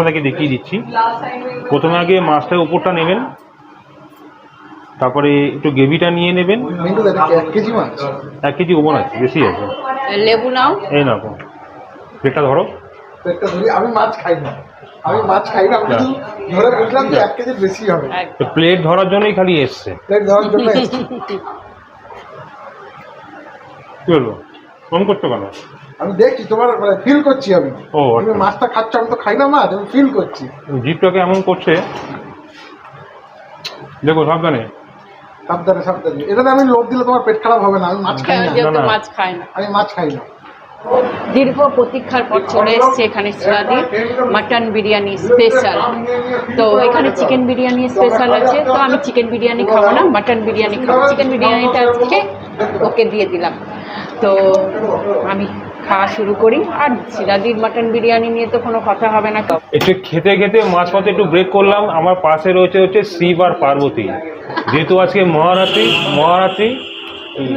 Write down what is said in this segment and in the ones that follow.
মাছটা থেকে দেখিয়ে দিচ্ছি। প্রথমে আগে মাছটার উপরটা নেবেন। তারপরে একটু গ্রেভিটা নিয়ে নেবেন। এক কেজি মাছ। ওপর আছে বেশি আছে। লেবু নাও। এই না প্লেটটা ধরো। পেটটা ধরি আমি মাছ খাই না। আমি মাছ খাই না আমি ধরে বুঝলাম যে এক কেজির বেশি হবে। প্লেট ধরার জন্যই খালি এসছে। প্লেট ধরার জন্য কি বলব? ফোন করতে কেন? আমি দেখছি তোমার মানে ফিল করছি আমি। ও, তুমি আচ্ছা। মাছটা খাচ্ছ আমি তো খাই না মাছ আমি ফিল করছি। জিপটাকে এমন করছে। দেখো সাবধানে। সাবধানে সাবধানে। এটাতে আমি লোভ দিলে তোমার পেট খারাপ হবে না আমি মাছ খাই না। যেহেতু মাছ খাই না। আমি মাছ খাই না। দীর্ঘ প্রতীক্ষার পর চলে এসছে এখানে সিরাদির মাটন বিরিয়ানি স্পেশাল তো এখানে চিকেন বিরিয়ানি স্পেশাল আছে। তো আমি চিকেন বিরিয়ানি খাব না মাটন বিরিয়ানি খাব। চিকেন বিরিয়ানিটা আজকে ওকে দিয়ে দিলাম। তো আমি খাওয়া শুরু করি। আর সিরাদির মাটন বিরিয়ানি নিয়ে তো কোনো কথা হবে না। একটু খেতে খেতে মাঝপথে একটু ব্রেক করলাম। আমার পাশে রয়েছে হচ্ছে শিব আর পার্বতী। যেহেতু আজকে মহারাত্রি মহারাত্রি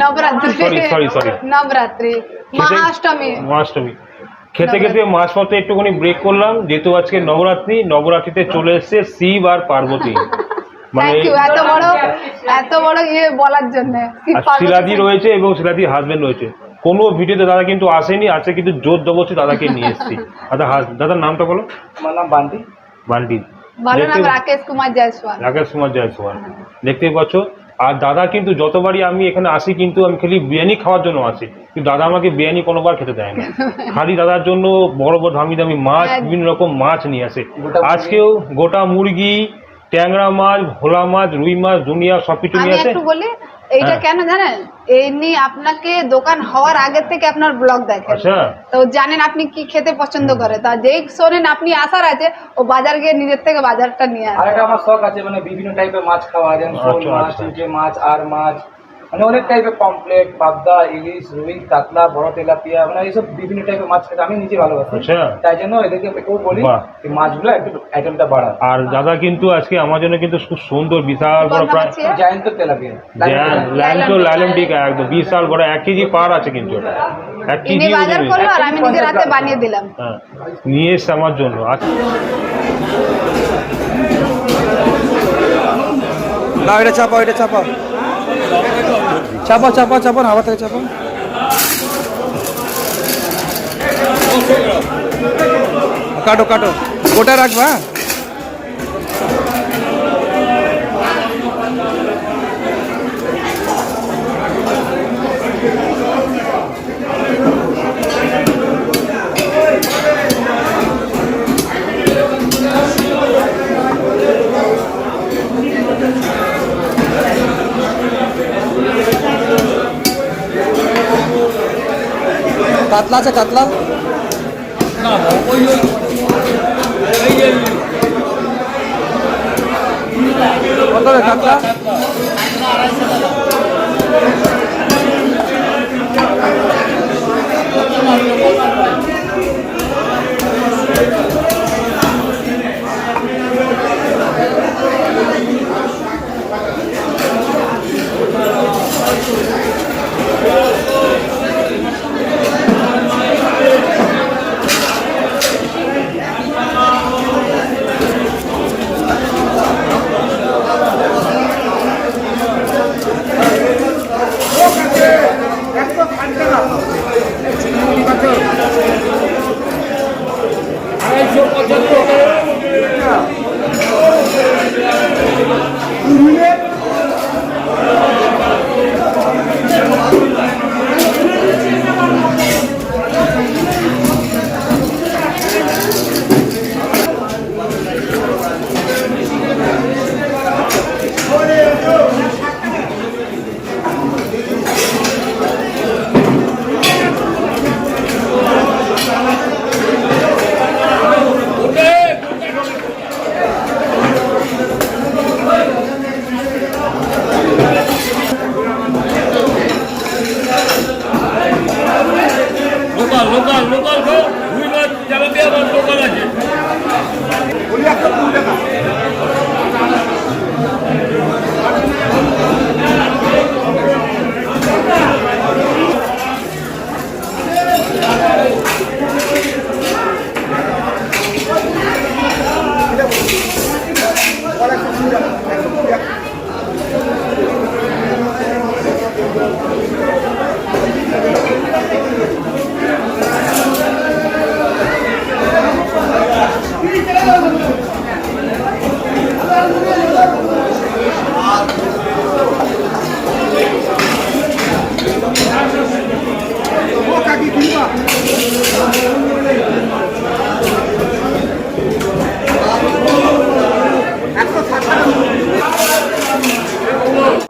Navratri. Sorry sorry sorry Navratri Mahashtami. Mahashtami. খেতে খেতে মাঝপথে একটুখানি ব্রেক করলাম। যেহেতু আজকে নবরাত্রি নবরাত্রিতে চলে এসছে শিব আর পার্বতী। মানে এত বড় এত বড় ইয়ে বলার জন্য। আর শিলাদি রয়েছে এবং শিলাদির হাজবেন্ড রয়েছে। কোনো ভিডিওতে দাদা কিন্তু আসেনি আছে কিন্তু জোর জবরদস্তি দাদাকে নিয়ে এসেছি। দাদা দাদার নামটা বলো? আমার নাম বান্টি। বান্টি। দেখতে- রাকেশ কুমার জয়সওয়াল। রাকেশ কুমার জয়সওয়াল। দেখতেই পাচ্ছ? আর দাদা কিন্তু যতবারই আমি এখানে আসি কিন্তু আমি খালি বিরিয়ানি খাওয়ার জন্য আসি। কিন্তু দাদা আমাকে বিরিয়ানি কোনোবার খেতে দেয় না। খালি দাদার জন্য বড় বড় দামি দামি মাছ হ্যাঁ। বিভিন্ন রকম মাছ নিয়ে আসে। আজকেও গোটা মুরগি ট্যাংরা মাছ ভোলা মাছ রুই মাছ দুনিয়া সব কিছু নিয়ে আসে একটু বলি এইটা হ্যাঁ। কেন জানেন? এমনি আপনাকে দোকান হওয়ার আগে থেকে আপনার ব্লগ দেখে আচ্ছা। তো জানেন আপনি কি খেতে পছন্দ করে? তা যেই শোনেন আপনি আসার আছে ও বাজার গিয়ে নিজের থেকে বাজারটা নিয়ে আর আসে। একটা আমার শখ আছে মানে বিভিন্ন টাইপের মাছ খাওয়া যেমন আচ্ছা, মাছ আচ্ছা। মাছ আর মাছ। মানে অনেক টাইপের পমপ্লেট পাবদা ইলিশ রুই কাতলা বড় তেলাপিয়া মানে এইসব বিভিন্ন টাইপের মাছ খেতে আমি নিজে ভালোবাসি। আচ্ছা। তাই জন্য এদেরকে একটু বলি। এই মাছগুলো একটু আইটেমটা বাড়া আর দাদা কিন্তু আজকে আমার জন্য কিন্তু খুব সুন্দর বিশাল বড় প্রায় জায়ন্ত তেলাপিয়া। ল্যান্টো লাইলন টিকা একদম। বিশাল বড় এক কেজি পার আছে কিন্তু এটা এক কেজি আমি বানিয়ে দিলাম। হ্যাঁ। নিয়ে এসছে আমার জন্য। আচ্ছা। না এটা চাপা এটা চাপা। চাপা চাপা চাপা আবার থেকে চাপা। কাটো কাটো। গোটা রাখবা কাতলা আছে কাতলা? কত কাতলা? লোকাল লোকাল লোকাল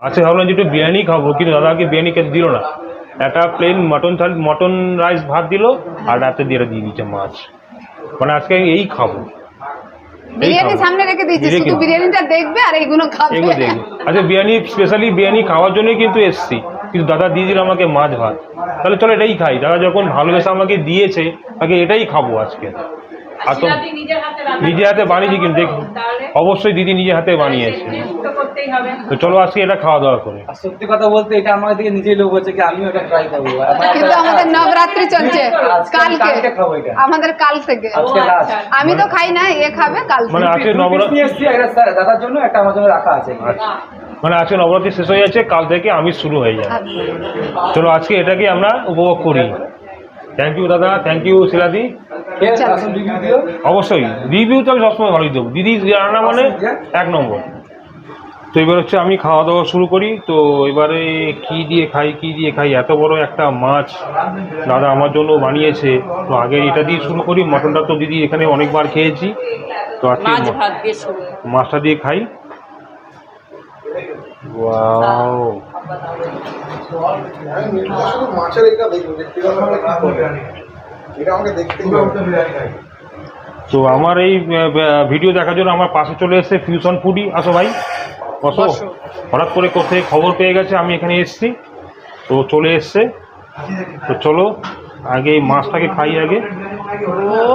লাস্টে ভাবলাম যে একটু বিরিয়ানি খাব কিন্তু দাদাকে বিরিয়ানি খেতে দিল না। একটা plain mutton thali mutton rice ভাত দিল আর রাতে দিয়ে দিয়ে দিচ্ছে মাছ। মানে আজকে এই খাব। এই বিরিয়ানি খাব। সামনে রেখে দিয়েছি শুধু বিরিয়ানিটা দেখবে আর এইগুলো খাবে। এগুলো দেখব। আচ্ছা বিরিয়ানি স্পেশালি বিরিয়ানি খাওয়ার জন্যই কিন্তু এসছি। কিন্তু দাদা দিয়ে দিল আমাকে মাছ ভাত। তাহলে চলো এটাই খাই। দাদা যখন ভালোবেসে আমাকে দিয়েছে আগে এটাই খাব আজকে। আর তো নিজে হাতে বানিয়েছি কিন্তু দেখ অবশ্যই দিদি নিজে হাতে বানিয়েছে। তো চলো আজকে এটা খাওয়া দাওয়া করে। সত্যি কথা বলতে এটা আমার দিকে নিজেই লোক হচ্ছে কি আমিও এটা ট্রাই করব। কিন্তু আমাদের নবরাত্রি চলছে। আমি কালকে। কালকে খাব এটা আমাদের কাল থেকে। আমি তো খাই না এ খাবে কাল মানে আজকে নবরাত্রি স্যার দাদার জন্য একটা আমার জন্য রাখা আছে। আচ্ছা। মানে আজকে নবরাত্রি শেষ হয়ে যাচ্ছে কাল থেকে আমি শুরু হয়ে যাবে। চলো আজকে এটাকে আমরা উপভোগ করি। থ্যাংক ইউ দাদা। থ্যাংক ইউ শিলাদি। অবশ্যই। রিভিউ তো আমি সবসময় ভালোই দেবো। দিদি রান্না মানে এক নম্বর। তো এবার হচ্ছে আমি খাওয়া দাওয়া শুরু করি। তো এবারে কি দিয়ে খাই কি দিয়ে খাই? এত বড় একটা মাছ দাদা আমার জন্য বানিয়েছে। তো আগে এটা দিয়ে শুরু করি। মটনটা তো দিদি এখানে অনেকবার খেয়েছি। তো আজকে মাছ মা- ভাত দিয়ে শুরু। মাছটা দিয়ে খাই। ওয়াও। মাছের এটা দেখব যে কীরকম ভাবে কি করবে। এটা আমাকে দেখতেই তো আমার এই ভিডিও দেখার জন্য আমার পাশে চলে এসেছে ফিউশন ফুডি আসো ভাই। বসো। হঠাৎ করে কোথায় খবর পেয়ে গেছে আমি এখানে এসেছি। তো চলে এসছে। তো চলো আগে এই মাছটাকে খাই আগে।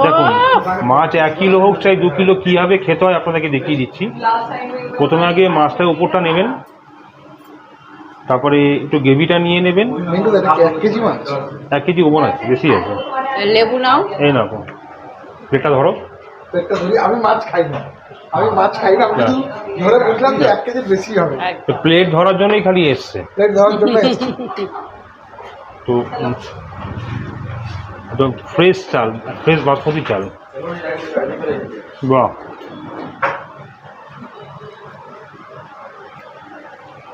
দেখুন মাছ এক কিলো হোক চাই দু কিলো কীভাবে খেতে হয় আপনাদেরকে দেখিয়ে দিচ্ছি। প্রথমে আগে মাছটার উপরটা নেবেন। তারপরে একটু গ্রেভিটা নিয়ে নেবেন। এক কেজি মাছ। এক কেজি ওভন আছে বেশি আছে। লেবু নাও। এই না প্লেটটা ধরো। পেটটা ধরি আমি মাছ খাই না। আমি মাছ খাই না আমি ধরে বুঝলাম যে এক কেজির বেশি হবে। প্লেট ধরার জন্যই খালি এসছে। প্লেট ধরার জন্য তো তো ফ্রেশ চাল ফ্রেশ বাসমতি চাল। বাহ।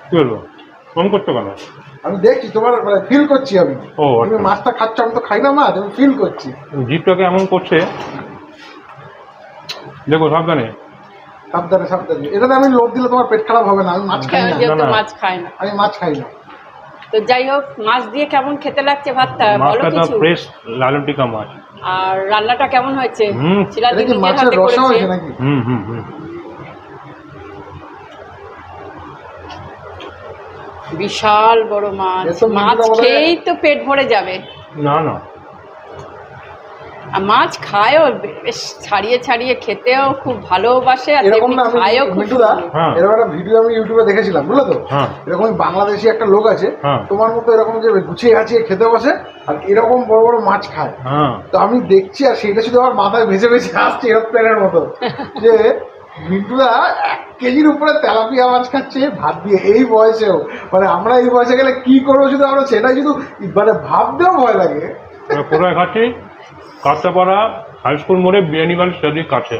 কি বলব? ফোন করতে কেন আমি দেখছি তোমার মানে ফিল করছি আমি। ও, তুমি আচ্ছা। মাছটা খাচ্ছ আমি তো খাই না মাছ আমি ফিল করছি। জিপটাকে এমন করছে। দেখো সাবধানে। সাবধানে সাবধানে। এটাতে আমি লোভ দিলে তোমার পেট খারাপ হবে না আমি মাছ খাই না। মাছ খায় না। আমি মাছ খাই না। তো যাই হোক মাছ দিয়ে কেমন খেতে লাগছে ভাতটা? বলো কিছু। ফ্রেশ লালন টিকা মাছ। আর রান্নাটা কেমন হয়েছে? হুম। কি নিজের মাছের রসা হয়েছে নাকি? হুম হুম হুম। বিশাল বড় মাছ। মাছ খেয়েই তো পেট ভরে যাবে। না না। আর মাছ খায়ও বেশ ছাড়িয়ে ছাড়িয়ে খেতেও খুব ভালোবাসে আর এরকম না খায়ও খুব মিন্টুদা সুন্দর। হ্যাঁ। এরকম একটা ভিডিও আমি ইউটিউবে দেখেছিলাম বুঝলো তো? হ্যাঁ। এরকম বাংলাদেশি একটা লোক আছে হ্যাঁ। তোমার মতো এরকম যে গুছিয়ে গাছিয়ে খেতে বসে আর এরকম বড় বড় মাছ খায়। হ্যাঁ। তো আমি দেখছি আর সেটা শুধু আমার মাথায় ভেসে ভেসে আসছে এরোপ্লেনের মতো যে মিন্টুদা এক কেজির উপরে তেলাপিয়া মাছ খাচ্ছে ভাত দিয়ে এই বয়সেও। মানে আমরা এই বয়সে গেলে কি করব শুধু আমরা সেটাই শুধু মানে ভাবতেও ভয় লাগে। কোথায় খাচ্ছি কাঁচাপাড়া হাই স্কুল মোড়ে বিরিয়ানি বাড়ি স্টাডির কাছে।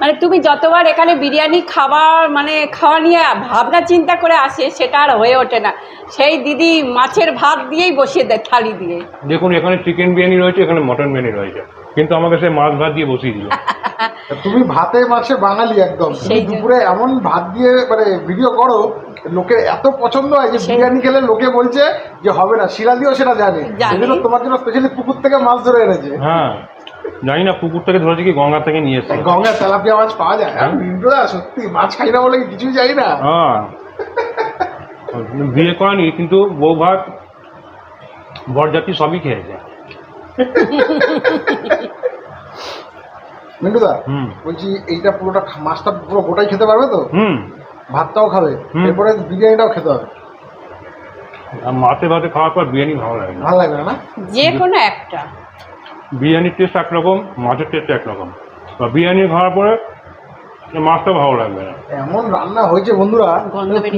মানে তুমি যতবার এখানে বিরিয়ানি খাবার মানে খাওয়া নিয়ে ভাবনা চিন্তা করে আসে সেটা আর হয়ে ওঠে না। সেই দিদি মাছের ভাত দিয়েই বসিয়ে দেয় থালি দিয়ে। দেখুন এখানে চিকেন বিরিয়ানি রয়েছে এখানে মটন বিরিয়ানি রয়েছে। কিন্তু আমাকে সে মাছ ভাত দিয়ে বসিয়ে দিল। তুমি ভাতে মাছে বাঙালি একদম। তুমি দুপুরে এমন ভাত দিয়ে মানে ভিডিও করো লোকের এত পছন্দ হয় যে বিরিয়ানি খেলে লোকে বলছে যে হবে না শিলা দিয়েও সেটা জানে। তোমার জন্য স্পেশালি পুকুর থেকে মাছ ধরে এনেছে। হ্যাঁ জানি না পুকুর থেকে ধরেছে কি গঙ্গা থেকে নিয়ে এসছে। গঙ্গা তেলাপিয়া মাছ পাওয়া যায়। আর মিন্টুদা সত্যি মাছ খাই না বলে কিছুই যাই না? হ্যাঁ। বিয়ে করেনি কিন্তু বউ ভাত বরজাতি সবই খেয়েছে মিন্টুদা বলছি এইটা পুরোটা মাছটা পুরো গোটাই খেতে পারবে তো? হুম। ভাতটাও খাবে। এরপরে বিরিয়ানিটাও খেতে হবে। আর মাছে ভাতে খাওয়ার পর বিরিয়ানি ভালো লাগে ভালো লাগবে না? না যে কোনো একটা। বিরিয়ানির টেস্ট একরকম মাছের টেস্ট একরকম। বা বিরিয়ানি খাওয়ার পরে মাছটা ভালো লাগবে না। এমন রান্না হয়েছে বন্ধুরা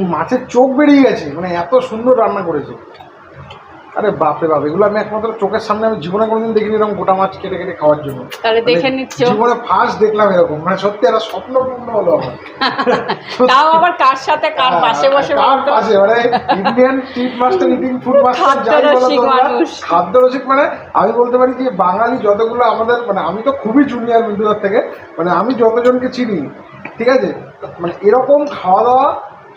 মাছের চোখ বেরিয়ে গেছে মানে এত সুন্দর রান্না করেছে। আরে বাপরে বাপ এগুলো আমি একমাত্র চোখের সামনে আমি জীবনে কোনোদিন দেখিনি এরকম গোটা মাছ কেটে কেটে খাওয়ার জন্য। তাহলে দেখে মানে জীবনে ফার্স্ট দেখলাম এরকম মানে সত্যি একটা স্বপ্ন পূর্ণ হলো আমার। তাও আবার কার সাথে কার পাশে বসে কার পাশে? মানে Indian street master eating food master যাই বলো তোমরা। খাদ্য রসিক মানে আমি বলতে পারি যে বাঙালি যতগুলো আমাদের মানে আমি তো খুবই জুনিয়র মিন্টুদার থেকে মানে আমি যতজনকে চিনি ঠিক আছে? মানে এরকম খাওয়া দাওয়া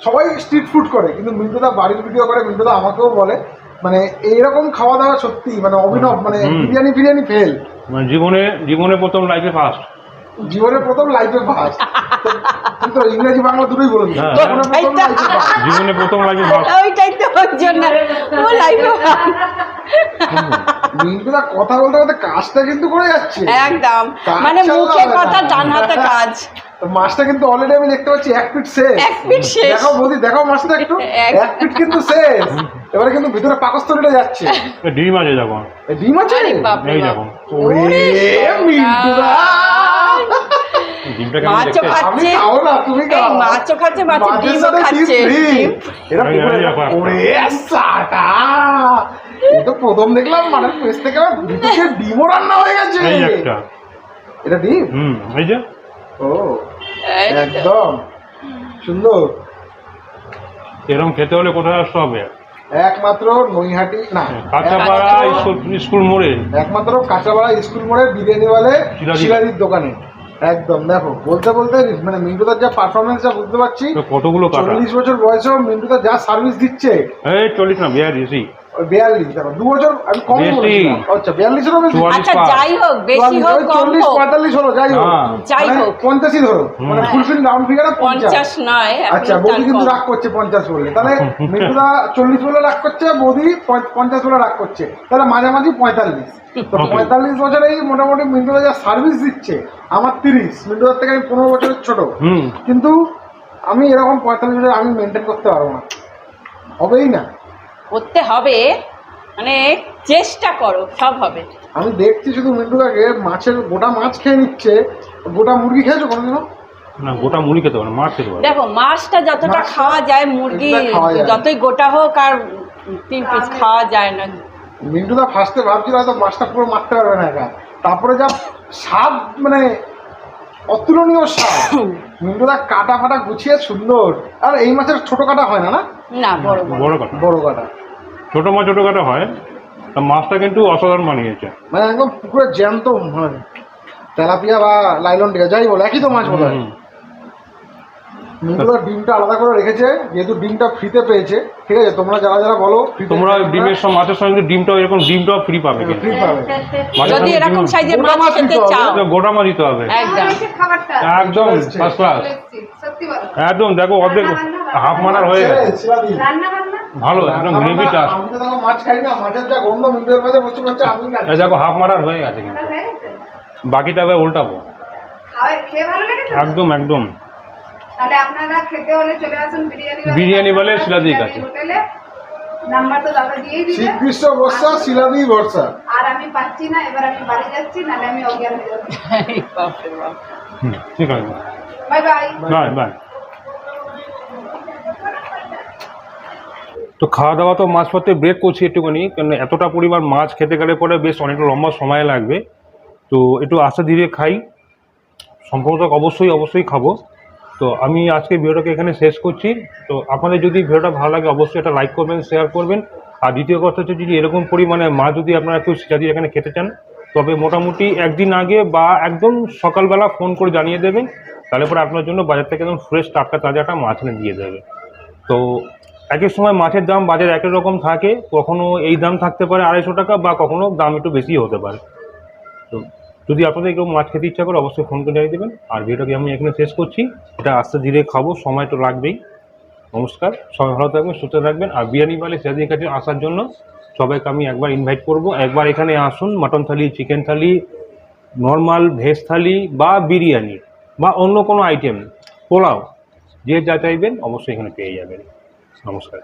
সবাই স্ট্রিট ফুড করে কিন্তু মিন্টুদা বাড়ির ভিডিও করে মিন্টুদা আমাকেও বলে মানে এইরকম খাওয়া দাওয়া সত্যি মানে অভিনব মানে। বিরিয়ানি ফিরিয়ানি ফেল মানে জীবনে জীবনে প্রথম লাইফে ফার্স্ট জীবনের প্রথম লাইফে ফার্স্ট কিন্তু ইংরেজি বাংলা দুটোই বলে দিই হ্যাঁ। জীবনে প্রথম লাইফে ফার্স্ট ওইটাই তো ওর জন্য। ও লাইফে মিন্টুদা কথা বলতে বলতে কাজটা কিন্তু করে যাচ্ছে। একদম। মানে মুখে কথা ডান হাতে কাজ। মাছটা কিন্তু অলরেডি আমি দেখতে পাচ্ছি এক ফিট শেষ। এক ফিট শেষ। দেখাও বৌদি দেখাও মাছটা একটু। এক- এক ফিট কিন্তু শেষ। এবারে কিন্তু ভিতরে পাকস্থলীটা যাচ্ছে। ডিম আছে যখন ডিম আছে? এই। দেখুন ওরে মিন্টুদা। প্রথম দেখলাম মানে পেস থেকে ডিমও রান্না হয়ে গেছে। এই একটা। এটা ডিম? হুম এই যে। ও একদম। সুন্দর। এরকম খেতে হলে কোথায় আসতে হবে? একমাত্র নৈহাটি না কাঁচাপাড়া স্কুল মোড়ে। একমাত্র কাঁচাপাড়া স্কুল মোড়ে বিরিয়ানি ওয়ালে শিলাদি। শিলাদির দোকানে। একদম দেখো বলতে বলতে মানে মিন্টুদার যা পারফরমেন্স যা বুঝতে পারছি কতগুলো চল্লিশ বছর বয়সেও মিন্টুদা যা সার্ভিস দিচ্ছে। চল্লিশ না বিয়াল্লিশই ওই বিয়াল্লিশ দেখো দু বছর আমি কম বেশি। আচ্ছা বিয়াল্লিশেরও বেশি। আচ্ছা যাই হোক বেশি হোক কম চল্লিশ হোক। পঁয়তাল্লিশ হলো যাই হোক। হ্যাঁ। যাই মানে হোক। পঞ্চাশই ধরো। মানে ফুলফিল রাউন্ড ফিগারে পঞ্চাশ। পঞ্চাশ নয় আচ্ছা বৌদি কিন্তু রাগ করছে পঞ্চাশ বলে তাহলে রাগ করছে বৌদি পঞ্চ- পঞ্চাশ বলে রাগ করছে। তাহলে মাঝামাঝি পঁয়তাল্লিশ। তো Okay. পঁয়তাল্লিশ বছরেই মোটামুটি মিন্টুদা যা সার্ভিস দিচ্ছে আমার তিরিশ। মিন্টুদার থেকে আমি পনেরো বছরের ছোট। হুম। কিন্তু আমি এরকম পঁয়তাল্লিশ বছর আমি মেনটেন করতে পারব না। হবেই না। করতে হবে মানে চেষ্টা করো সব হবে। আমি দেখছি শুধু মিন্টুদাকে মাছের গোটা মাছ খেয়ে নিচ্ছে। গোটা মুরগি খেয়েছো কোনোদিনও? না গোটা খেতে পারে মাছ খেতে পারে। দেখো মাছটা যতটা খাওয়া যায় মুরগি। যতই গোটা হোক আর তিন পিস খাওয়া যায় না। মিন্টুদা ফার্স্টে ভাবছিল হয়তো মাছটা পুরো মারতে পারবে না একা। তারপরে যা স্বাদ মানে অতুলনীয় স্বাদ। মিন্টুদা কাটা ফাটা গুছিয়ে সুন্দর। আর এই মাছের ছোট কাটা হয় না না? না বড় বড় বড় কাটা। বড় কাটা। ছোট মাছ ছোট কাটা হয়। তা মাছটা কিন্তু অসাধারণ মানিয়েছে মানে একদম পুকুরে জ্যান্ত মানে তেলাপিয়া বা লাইলন যাই বলো একই তো মাছ বলে হুম। মিন্টুদা ডিমটা আলাদা করে রেখেছে যেহেতু ডিমটা ফ্রিতে পেয়েছে ঠিক আছে তোমরা যারা যারা বলো তোমরা ডিমের সঙ্গে মাছের সঙ্গে কিন্তু ডিমটাও এরকম ডিমটাও ফ্রি পাবে কিন্তু। free পাবে। মাঝে যদি এরকম সাইজের গোটা মাছ খেতে দিতে হবে। চাও। গোটা মাছ দিতে হবে। একদম। খাবারটা। একদম ফার্স্ট ক্লাস সত্যি বলো। একদম দেখো অর্ধেক হাফ মানার হয়ে গেছে। ভালো একদম গ্রেভি টাস আমি তো দেখো মাছ খাই না মাছের যা গন্ধ মিন্টুদের মাঝে বসে বসে আমি না দেখো হাফ মারার হয়ে গেছে কিন্তু। বাকিটা এবার উল্টাবো? একদম একদম। তাহলে আপনারা খেতে হলে চলে আসুন বিরিয়ানি বিরিয়ানি বলে শিলাদির কাছে। হোটেলে। নাম্বার তো দাদা দিয়েই দিবে। শ্রীকৃষ্ণ বর্ষা শিলাদি বর্ষা আর আমি পাচ্ছি না এবার আমি বাড়ি যাচ্ছি নাহলে আমি অজ্ঞান হয়ে যাব। ঠিক আছে। Bye bye. Bye bye. তো খাওয়া দাওয়া তো মাছ মাঝপথে ব্রেক করছি একটুখানি কারণ এতটা পরিমাণ মাছ খেতে গেলে পরে বেশ অনেকটা লম্বা সময় লাগবে। তো একটু আস্তে ধীরে খাই। সম্ভবত অবশ্যই অবশ্যই খাব। তো আমি আজকে ভিডিওটাকে এখানে শেষ করছি। তো আপনাদের যদি ভিডিওটা ভালো লাগে, অবশ্যই এটা লাইক করবেন শেয়ার করবেন। আর দ্বিতীয় কথা হচ্ছে যদি এরকম পরিমাণে মাছ যদি আপনারা কেউ যদি এখানে খেতে চান, তবে মোটামুটি একদিন আগে বা একদম সকালবেলা ফোন করে জানিয়ে দেবেন। তাহলে পরে আপনার জন্য বাজার থেকে একদম ফ্রেশ টাটকা তাজাটা মাছ এনে দিয়ে দেবে। তো এক এক সময় মাছের দাম বাজারে এক এক রকম থাকে। কখনো এই দাম থাকতে পারে আড়াইশো টাকা বা কখনো দাম একটু বেশি হতে পারে। তো যদি আপনাদের কেউ মাছ খেতে ইচ্ছা করে, অবশ্যই ফোন করে জানিয়ে দেবেন। আর ভিডিওটাকে আমি এখানে শেষ করছি। এটা আস্তে ধীরে খাব, সময় তো লাগবেই। নমস্কার, সবাই ভালো থাকবেন, সুস্থ থাকবেন। আর বিরিয়ানি বালে সেদিনের কাছে আসার জন্য সবাইকে আমি একবার ইনভাইট করব। একবার এখানে আসুন mutton thali chicken thali normal veg thali বা বিরিয়ানি বা অন্য কোনো আইটেম পোলাও, যে যা চাইবেন, অবশ্যই এখানে পেয়ে যাবেন। নমস্কার।